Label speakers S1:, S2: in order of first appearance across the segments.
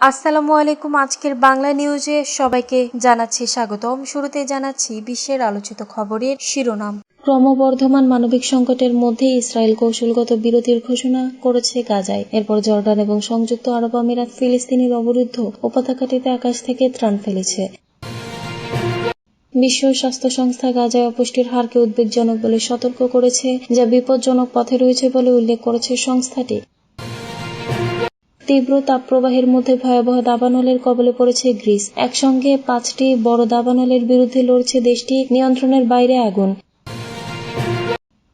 S1: আসসালামু আলাইকুম। আজকের বাংলা নিউজে সবাইকে জানাচ্ছি স্বাগতম। শুরুতে জানাচ্ছি বিশ্বের আলোচিত খবরের শিরোনাম। ক্রমবর্ধমান মানবিক সংকটের মধ্যে ইসরায়েল কৌশলগত বিরতির ঘোষণা করেছে গাজায়। এরপর জর্ডান এবং সংযুক্ত আরব আমিরাত ফিলিস্তিনির অবরুদ্ধ উপত্যকাটিতে আকাশ থেকে ত্রাণ ফেলেছে। বিশ্ব স্বাস্থ্য সংস্থা গাজায় অপুষ্টির হারকে উদ্বেগজনক বলে সতর্ক করেছে, যা বিপজ্জনক পথে রয়েছে বলে উল্লেখ করেছে সংস্থাটি। তীব্র তাপপ্রবাহের মধ্যে ভয়াবহ দাবানলের কবলে পড়েছে গ্রিস। একসঙ্গে পাঁচটি বড় দাবানলের বিরুদ্ধে লড়ছে দেশটি। নিয়ন্ত্রণের বাইরে আগুন।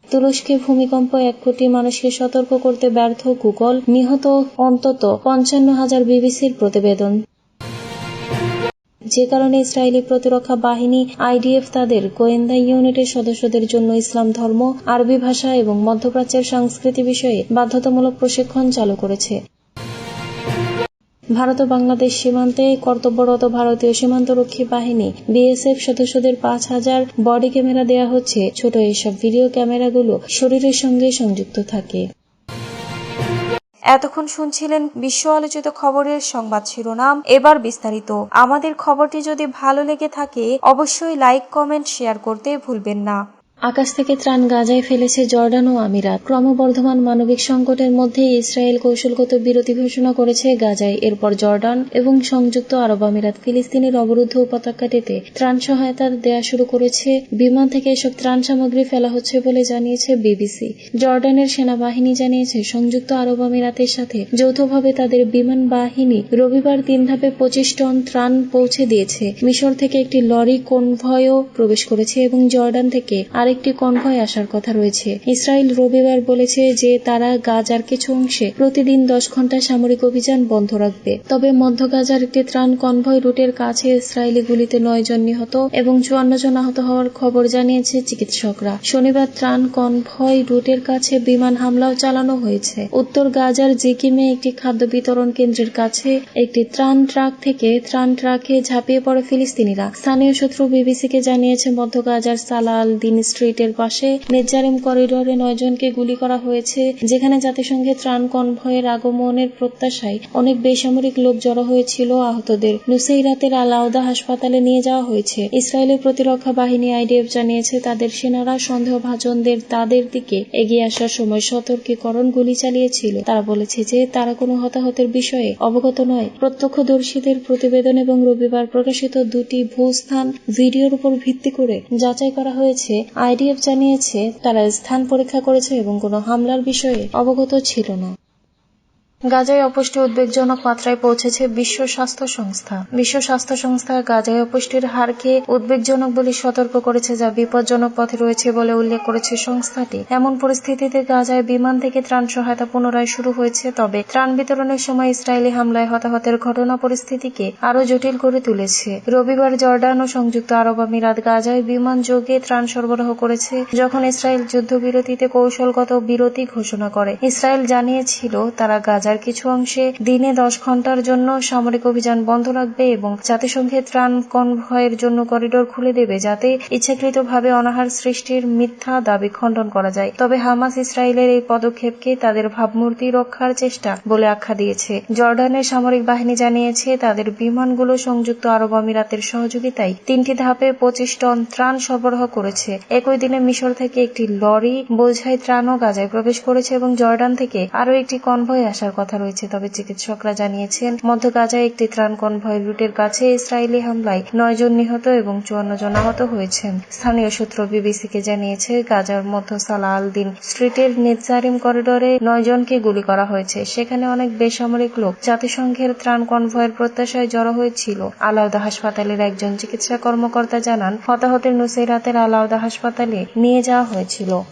S1: তুরস্কে ভূমিকম্প এক কোটি মানুষকে সতর্ক করতে ব্যর্থ গুগল নিহত অন্তত পঞ্চান্ন হাজার বিবিসির প্রতিবেদন। যে কারণে ইসরায়েলি প্রতিরক্ষা বাহিনী, আইডিএফ তাদের গোয়েন্দা ইউনিটের সদস্যদের জন্য ইসলাম ধর্ম, আরবি ভাষা এবং মধ্যপ্রাচ্যের সংস্কৃতি বিষয়ে বাধ্যতামূলক প্রশিক্ষণ চালু করেছে। ভারত ও বাংলাদেশ সীমান্তে কর্তব্যরত ভারতীয় সীমান্তরক্ষী বাহিনী বিএসএফ সদস্যদের পাঁচ হাজার বডি ক্যামেরা দেয়া হচ্ছে। ছোট এসব ভিডিও ক্যামেরাগুলো শরীরের সঙ্গে সংযুক্ত থাকে। এতক্ষণ শুনছিলেন বিশ্ব আলোচিত খবরের সংবাদ শিরোনাম। এবার বিস্তারিত। আমাদের খবরটি যদি ভালো লেগে থাকে, অবশ্যই লাইক, কমেন্ট, শেয়ার করতে ভুলবেন না। আকাশ থেকে ত্রাণ গাজায় ফেলেছে জর্ডান ও আমিরাত। ক্রমবর্ধমান মানবিক সংকটের মধ্যে ইসরায়েল কৌশলগত বিরতি ঘোষণা করেছে গাজায়। এরপর জর্ডান এবং সংযুক্ত আরব আমিরাত ফিলিস্তিনের অবরুদ্ধ উপত্যকাটিতে ত্রাণ সহায়তা দেয়া শুরু করেছে। বিমান থেকে এসব ত্রাণ সামগ্রী ফেলা হচ্ছে বলে জানিয়েছে বিবিসি। জর্ডানের সেনাবাহিনী জানিয়েছে, সংযুক্ত আরব আমিরাতের সাথে যৌথভাবে তাদের বিমান বাহিনী রবিবার তিন ধাপে পঁচিশ টন ত্রাণ পৌঁছে দিয়েছে। মিশর থেকে একটি লরি কনভয়ও প্রবেশ করেছে এবং জর্ডান থেকে আরেকটি কনভয় আসার কথা রয়েছে। ইসরায়েল রবিবার বলেছে যে তারা গাজার কিছু অংশে প্রতিদিন দশ ঘণ্টা সামরিক অভিযান বন্ধ রাখবে। তবে মধ্য গাজার একটি ত্রাণ কনভয় রুটের কাছে ইসরায়েলি গুলিতে নয় জন নিহত এবং চুয়ান্ন জন আহত হওয়ার খবর জানিয়েছে চিকিৎসকরা। শনিবার ত্রাণ কনভয় রুটের কাছে বিমান হামলাও চালানো হয়েছে। উত্তর গাজার জিকিমে একটি খাদ্য বিতরণ কেন্দ্রের কাছে একটি ত্রাণ ট্রাক থেকে ত্রাণ ট্রাকে ঝাঁপিয়ে পড়ে ফিলিস্তিনিরা। স্থানীয় সূত্র বিবিসিকে জানিয়েছে, মধ্য গাজার সালা আল দিন স্ট্রিটের পাশে নেজারিম করিডোরে নয়জনকে গুলি করা হয়েছে, যেখানে জাতিসংঘের ত্রাণ কনভয়ের আগমনের প্রত্যাশায় অনেক বেসামরিক লোক জড়ো হয়েছিল আহতদের। নুসেইরাতের আলাউদা হাসপাতালে নিয়ে যাওয়া হয়েছে। ইসরায়েলের প্রতিরক্ষা বাহিনী আইডিএফ জানিয়েছে, তাদের সেনারা সন্দেহভাজনদের তাদের দিকে এগিয়ে আসার সময় সতর্কীকরণ গুলি চালিয়েছিল। তারা বলেছে যে তারা কোনো হতাহতের বিষয়ে অবগত নয়। প্রত্যক্ষদর্শীদের প্রতিবেদন এবং রবিবার প্রকাশিত দুটি ভূস্থান ভিডিওর উপর ভিত্তি করে যাচাই করা হয়েছে। আইডিএফ জানিয়েছে তারা স্থান পরীক্ষা করেছে এবং কোনো হামলার বিষয়ে অবগত ছিল না। গাজায় অপুষ্টি উদ্বেগজনক মাত্রায় পৌঁছেছে বিশ্ব স্বাস্থ্য সংস্থা। বিশ্ব স্বাস্থ্য সংস্থা গাজায় অপুষ্টির হারকে উদ্বেগজনক বলে সতর্ক করেছে যা বিপজ্জনক পথে রয়েছে বলে উল্লেখ করেছে সংস্থাটি। এমন পরিস্থিতিতে গাজায় বিমান থেকে ত্রাণ সহায়তা পুনরায় শুরু হয়েছে, তবে ত্রাণ বিতরণের সময় ইসরায়েলি হামলায় হতাহতের ঘটনা পরিস্থিতিকে আরও জটিল করে তুলেছে। রবিবার জর্ডান ও সংযুক্ত আরব আমিরাত গাজায় বিমান যোগে ত্রাণ সরবরাহ করেছে, যখন ইসরায়েল যুদ্ধবিরতিতে কৌশলগত বিরতি ঘোষণা করে। ইসরায়েল জানিয়েছিল তারা গাজা গাজার কিছু অংশে দিনে দশ ঘণ্টার জন্য সামরিক অভিযান বন্ধ রাখবে এবং জাতিসংঘের ত্রাণ কনভয়ের জন্য করিডোর খুলে দেবে যাতে ইচ্ছাকৃতভাবে অনাহার সৃষ্টির মিথ্যা দাবি খণ্ডন করা যায়। তবে হামাস ইসরায়েলের এই পদক্ষেপকে তাদের ভাবমূর্তি রক্ষার চেষ্টা বলে আখ্যা দিয়েছে। জর্ডানের সামরিক বাহিনী জানিয়েছে, তাদের বিমানগুলো সংযুক্ত আরব আমিরাতের সহযোগিতায় তিনটি ধাপে পঁচিশ টন ত্রাণ সরবরাহ করেছে। একই দিনে মিশর থেকে একটি লরি বোঝাই ত্রাণও গাজায় প্রবেশ করেছে এবং জর্ডান থেকে আরও একটি কনভয় আসার কথা রয়েছে, তবে চিকিৎসকরা জানিয়েছেন, মধ্য গাজায় একটি ত্রাণ কনভয় রুটের কাছে ইসরায়েলি হামলায় নয় জন নিহত এবং চুয়ান্ন জন আহত হয়েছেন। স্থানীয় সূত্র বিবিসিকে জানিয়েছে, গাজার মধ্য সালা আল দিন স্ট্রিটের নেতজারিম করিডোরে নয় জনকে গুলি করা হয়েছে। সেখানে অনেক বেসামরিক লোক জাতিসংঘের ত্রাণ কনভয়ের প্রত্যাশায় জড়ো হয়েছিল। আলাউদা হাসপাতালের একজন চিকিৎসা কর্মকর্তা জানান, হতাহতের নুসেরাতের আলাউদা হাসপাতালে নিয়ে যাওয়া হয়েছিল।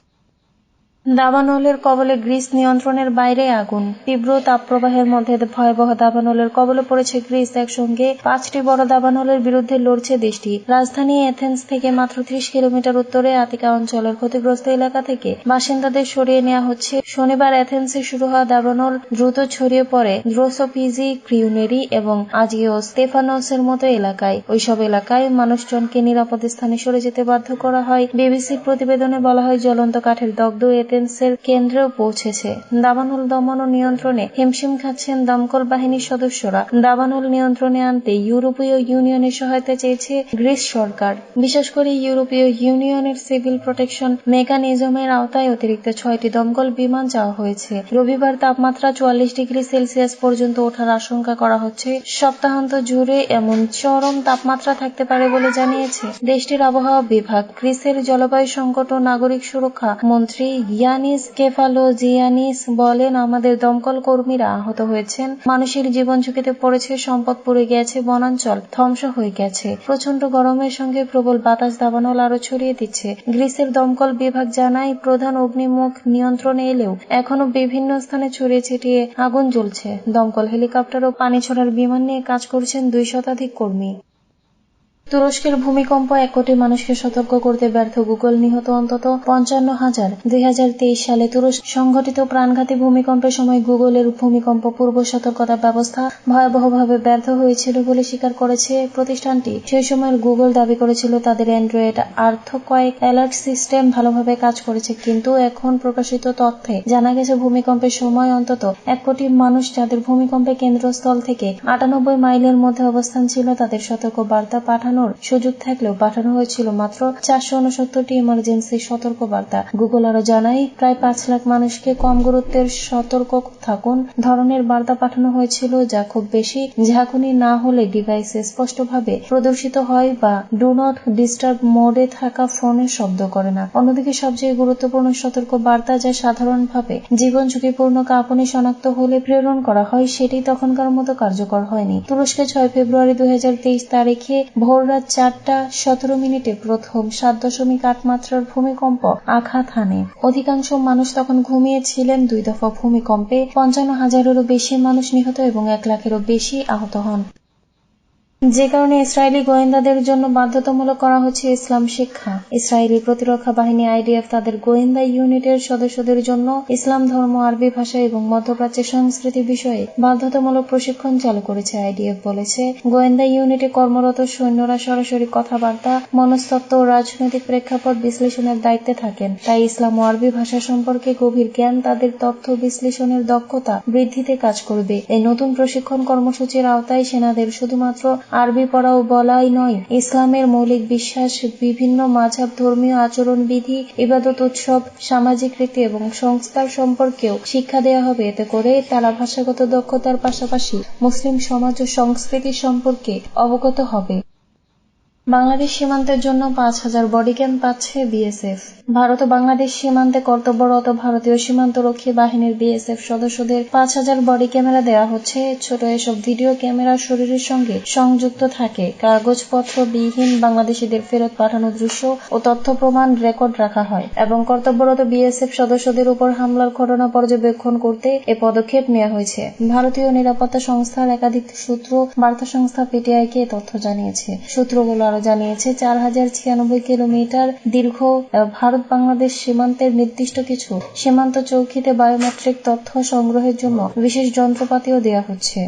S1: দাবানলের কবলে গ্রিস নিয়ন্ত্রণের বাইরে আগুন। তীব্র তাপপ্রবাহের মধ্যে ভয়াবহ দাবানলের কবলে পড়েছে গ্রিস একসঙ্গে। পাঁচটি বড় দাবানলের বিরুদ্ধে লড়ছে দেশটি। রাজধানী এথেন্স থেকে মাত্র ত্রিশ কিলোমিটার উত্তরে আতিকা অঞ্চলের ক্ষতিগ্রস্ত এলাকা থেকে বাসিন্দাদের সরিয়ে নেওয়া হচ্ছে। শনিবার এথেন্সে শুরু হওয়া দাবানল দ্রুত ছড়িয়ে পড়ে দ্রোসোপিজি, ক্রিউনেরি এবং আজিও স্টেফানোসের মতো এলাকায়। ওইসব এলাকায় মানুষজনকে নিরাপদ স্থানে সরে যেতে বাধ্য করা হয়। বিবিসির প্রতিবেদনে বলা হয়, জ্বলন্ত কাঠের দগ্ধ ডিফেন্সের কেন্দ্রেও পৌঁছেছে। দাবানল দমন ও নিয়ন্ত্রণে হিমশিম খাচ্ছেন দমকল বাহিনীর সদস্যরা। দাবানল নিয়ন্ত্রণে আনতে ইউরোপীয় ইউনিয়নের সহায়তা চেয়েছে গ্রিস সরকার। বিশেষ করে ইউরোপীয় ইউনিয়নের সিভিল প্রোটেকশন মেকানিজমের আওতায় অতিরিক্ত ছয়টি দমকল বিমান চাওয়া হয়েছে। রবিবার তাপমাত্রা চুয়াল্লিশ ডিগ্রি সেলসিয়াস পর্যন্ত ওঠার আশঙ্কা করা হচ্ছে। সপ্তাহান্ত জুড়ে এমন চরম তাপমাত্রা থাকতে পারে বলে জানিয়েছে দেশটির আবহাওয়া বিভাগ। গ্রিসের জলবায়ু সংকট ও নাগরিক সুরক্ষা মন্ত্রী ইয়ানিস কেফালোজিয়ানিস বলেন, আমাদের দমকল কর্মীরা আহত হয়েছেন। মানুষের জীবন ঝুঁকিতে পড়েছে, সম্পদ পড়ে গেছে, বনাঞ্চল ধ্বংস হয়ে গেছে। প্রচণ্ড গরমের সঙ্গে প্রবল বাতাস দাবানল আরও ছড়িয়ে দিচ্ছে। গ্রিসের দমকল বিভাগ জানায়, প্রধান অগ্নিমুখ নিয়ন্ত্রণে এলেও এখনও বিভিন্ন স্থানে ছড়িয়ে ছিটিয়ে আগুন জ্বলছে। দমকল হেলিকপ্টার ও পানি ছড়ার বিমান নিয়ে কাজ করছেন দুই শতাধিক কর্মী। তুরস্কের ভূমিকম্প এক কোটি মানুষকে সতর্ক করতে ব্যর্থ গুগল নিহত অন্তত পঞ্চান্ন হাজার। দুই সালে তুরস্ক সংঘটিত প্রাণঘাতী ভূমিকম্পের সময় গুগলের ভূমিকম্প পূর্ব সতর্কতা ব্যবস্থা ভয়াবহভাবে ব্যর্থ হয়েছিল বলে স্বীকার করেছে প্রতিষ্ঠানটি। সেই সময় গুগল দাবি করেছিল তাদের অ্যান্ড্রয়েড আর্থ কয়েক অ্যালার্ট সিস্টেম ভালোভাবে কাজ করেছে, কিন্তু এখন প্রকাশিত তথ্যে জানা গেছে ভূমিকম্পের সময় অন্তত এক কোটি মানুষ যাদের ভূমিকম্পের কেন্দ্রস্থল থেকে আটানব্বই মাইলের মধ্যে অবস্থান ছিল, তাদের সতর্ক বার্তা পাঠানো পাঠানোর সুযোগ থাকলেও পাঠানো হয়েছিল মাত্র চারশো উনসত্তরটি ইমার্জেন্সি সতর্ক বার্তা গুগল আরও জানায়, প্রায় পাঁচ লাখ মানুষকে কম গুরুত্বের সতর্ক থাকুন। ধরনের বার্তা পাঠানো হয়েছিল যা খুব বেশি। ঝাঁকুনি না হলে ডিভাইসে স্পষ্টভাবে প্রদর্শিত হয় বা ডু নট ডিস্টার্ব মোডে থাকা ফোনে শব্দ করে না। অন্যদিকে সবচেয়ে গুরুত্বপূর্ণ সতর্ক বার্তা যা সাধারণভাবে জীবন ঝুঁকিপূর্ণ কাঁপুনি শনাক্ত হলে প্রেরণ করা হয়, সেটি তখনকার মতো কার্যকর হয়নি। তুরস্কে ছয় ফেব্রুয়ারি দুই হাজার তেইশ তারিখে ভোর রাত চারটা, সতেরো মিনিটে প্রথম সাত দশমিক আট মাত্রার ভূমিকম্প আঘাত হানে। অধিকাংশ মানুষ তখন ঘুমিয়েছিলেন। দুই দফা ভূমিকম্পে পঞ্চান্ন হাজারেরও বেশি মানুষ নিহত এবং এক লাখেরও বেশি আহত হন। যে কারণে ইসরায়েলি গোয়েন্দাদের জন্য বাধ্যতামূলক করা হচ্ছে ইসলাম শিক্ষা। ইসরায়েলি প্রতিরক্ষা বাহিনী আইডিএফ তাদের গোয়েন্দা ইউনিটের সদস্যদের জন্য ইসলাম ধর্ম, আরবি ভাষা এবং মধ্যপ্রাচ্যের সংস্কৃতি বিষয়ে বাধ্যতামূলক প্রশিক্ষণ চালু করেছে আইডিএফ বলেছে। গোয়েন্দা ইউনিটে কর্মরত সৈন্যরা সরাসরি কথাবার্তা, মনস্তত্ত্ব ও রাজনৈতিক প্রেক্ষাপট বিশ্লেষণের দায়িত্বে থাকেন। তাই ইসলাম ও আরবি ভাষা সম্পর্কে গভীর জ্ঞান তাদের তথ্য বিশ্লেষণের দক্ষতা বৃদ্ধিতে কাজ করবে। এই নতুন প্রশিক্ষণ কর্মসূচির আওতায় সেনাদের শুধুমাত্র আরবি পড়াও বলাই নয়। ইসলামের মৌলিক বিশ্বাস, বিভিন্ন মাঝাব ধর্মীয় আচরণবিধি ইবাদত উৎসব, সামাজিক রীতি এবং সংস্কার সম্পর্কেও শিক্ষা দেওয়া হবে। এতে করে তারা ভাষাগত দক্ষতার পাশাপাশি মুসলিম সমাজ ও সংস্কৃতি সম্পর্কে অবগত হবে। বাংলাদেশ সীমান্তের জন্য পাঁচ হাজার বডি ক্যাম্প পাচ্ছে বিএসএফ। ভারত ও বাংলাদেশ সীমান্তে কর্তব্যরত ভারতীয় সীমান্তরক্ষী বাহিনীর বিএসএফ সদস্যদের পাঁচ হাজার বডি ক্যামেরা দেওয়া হচ্ছে। ছোট এসব ভিডিও ক্যামেরা শরীরের সঙ্গে সংযুক্ত থাকে। কাগজপত্র বিহীন বাংলাদেশিদের ফেরত পাঠানো দৃশ্য ও তথ্য প্রমাণ রেকর্ড রাখা হয় এবং কর্তব্যরত বিএসএফ সদস্যদের উপর হামলার ঘটনা পর্যবেক্ষণ করতে এ পদক্ষেপ নেওয়া হয়েছে। ভারতীয় নিরাপত্তা সংস্থার একাধিক সূত্র বার্তা সংস্থা পিটিআইকে তথ্য জানিয়েছে। সূত্রগুলো আরও জানিয়েছে, চার হাজার ছিয়ানব্বই কিলোমিটার দীর্ঘ ভারত বাংলাদেশ সীমান্তের নির্দিষ্ট কিছু সীমান্ত চৌকিতে বায়োমেট্রিক তথ্য সংগ্রহের জন্য বিশেষ যন্ত্রপাতিও দেওয়া হচ্ছে।